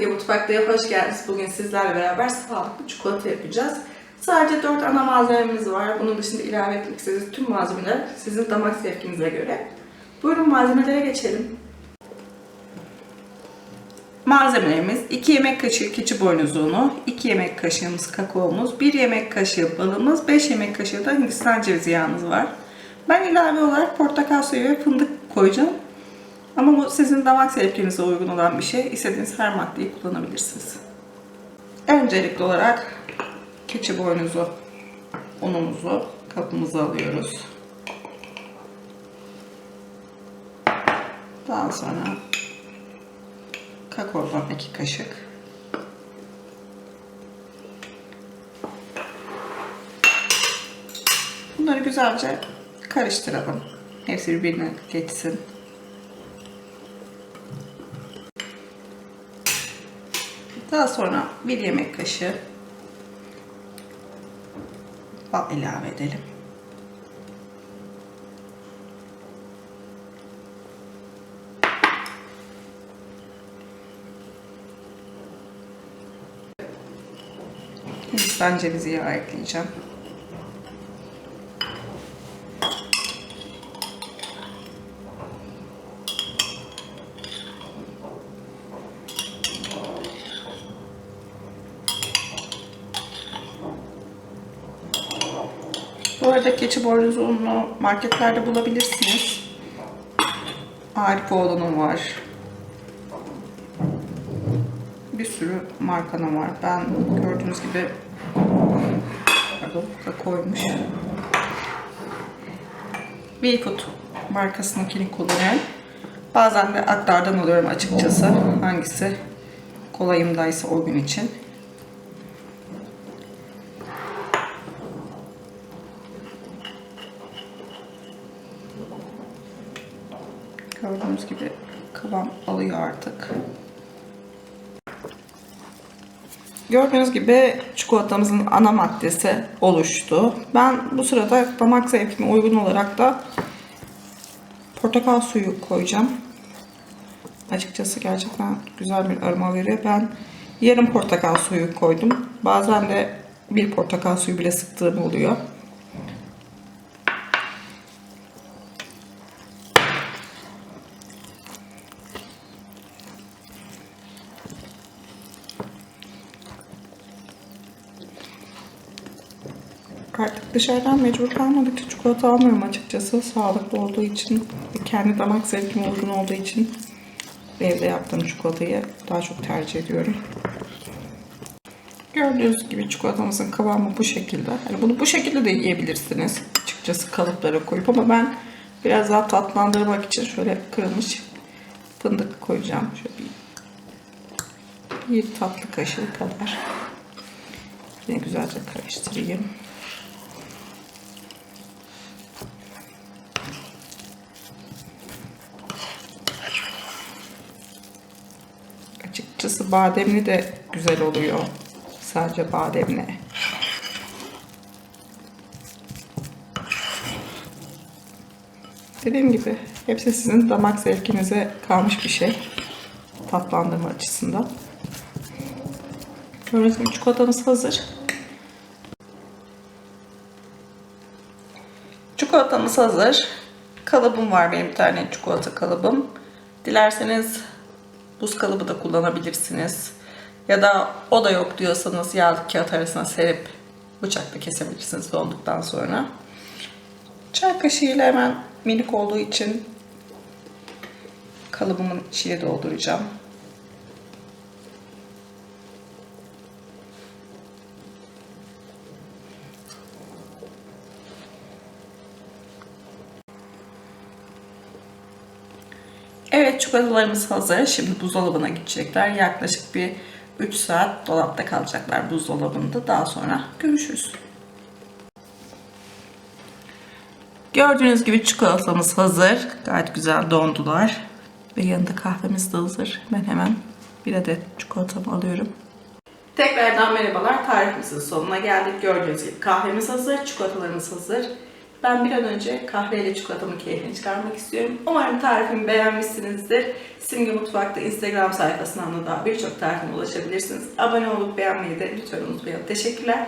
Simge Mutfak'ta hoş geldiniz. Bugün sizlerle beraber sağlıklı çikolata yapacağız. Sadece 4 ana malzememiz var. Bunun dışında ilave etmek istediğiniz tüm malzemeler sizin damak zevkinize göre. Buyurun malzemelere geçelim. Malzemelerimiz 2 yemek kaşığı keçi boynuzu unu, 2 yemek kaşığımız kakaomuz, 1 yemek kaşığı balımız, 5 yemek kaşığı da hindistan cevizi yağımız var. Ben ilave olarak portakal suyu ve fındık koyacağım. Ama bu sizin damak zevkinize uygun olan bir şey. İstediğiniz her maddeyi kullanabilirsiniz. Öncelikli olarak keçi boynuzu unumuzu kapımıza alıyoruz. Daha sonra kakaodan 2 kaşık. Bunları güzelce karıştıralım. Hepsi birbirine geçsin. Daha sonra bir yemek kaşığı bal ilave edelim. Hindistan cevizi yağı ekleyeceğim. Bu arada keçi boynuzu ununu marketlerde bulabilirsiniz. Arifoğlu'nun var. Bir sürü markanın var. Ben gördüğünüz gibi pardon da koymuş. Wayfood markasınınkini kullanıyorum. Bazen de aktardan alıyorum açıkçası. Hangisi kolayımdaysa o gün için. Gördüğünüz gibi kıvam alıyor artık. Gördüğünüz gibi çikolatamızın ana maddesi oluştu. Ben bu sırada damak zevkime uygun olarak da portakal suyu koyacağım. Açıkçası gerçekten güzel bir aroma veriyor. Ben yarım portakal suyu koydum. Bazen de bir portakal suyu bile sıktığım oluyor. Dışarıdan mecbur kalmadıkça çikolata almıyorum açıkçası. Sağlıklı olduğu için, kendi damak zevkime uygun olduğu için evde yaptığım çikolatayı daha çok tercih ediyorum. Gördüğünüz gibi çikolatamızın kıvamı bu şekilde. Yani bunu bu şekilde de yiyebilirsiniz. Açıkçası kalıplara koyup ama ben biraz daha tatlandırmak için şöyle kırılmış fındık koyacağım. Şöyle bir, bir tatlı kaşığı kadar. Yine güzelce karıştırayım. Açıkçası bademli de güzel oluyor. Sadece bademli. Dediğim gibi hepsi sizin damak zevkinize kalmış bir şey. Tatlandırma açısından. Gördüğünüz gibi çikolatamız hazır. Çikolatamız hazır. Kalıbım var benim bir tane çikolata kalıbım. Dilerseniz buz kalıbı da kullanabilirsiniz. Ya da o da yok diyorsanız yağlı kağıt arasına serip bıçakla kesebilirsiniz donduktan sonra. Çay kaşığıyla hemen minik olduğu için kalıbımın içine dolduracağım. Evet çikolatalarımız hazır. Şimdi buzdolabına gidecekler. Yaklaşık bir 3 saat dolapta kalacaklar buzdolabında. Daha sonra görüşürüz. Gördüğünüz gibi çikolatamız hazır. Gayet güzel dondular. Ve yanında kahvemiz de hazır. Ben hemen bir adet çikolatamı alıyorum. Tekrardan merhabalar. Tarifimizin sonuna geldik. Gördüğünüz gibi kahvemiz hazır, çikolatalarımız hazır. Ben bir an önce kahveyle çikolatamın keyfini çıkarmak istiyorum. Umarım tarifimi beğenmişsinizdir. Simge Mutfak'ta Instagram sayfasından da birçok tarifime ulaşabilirsiniz. Abone olup beğenmeyi de lütfen unutmayın. Teşekkürler.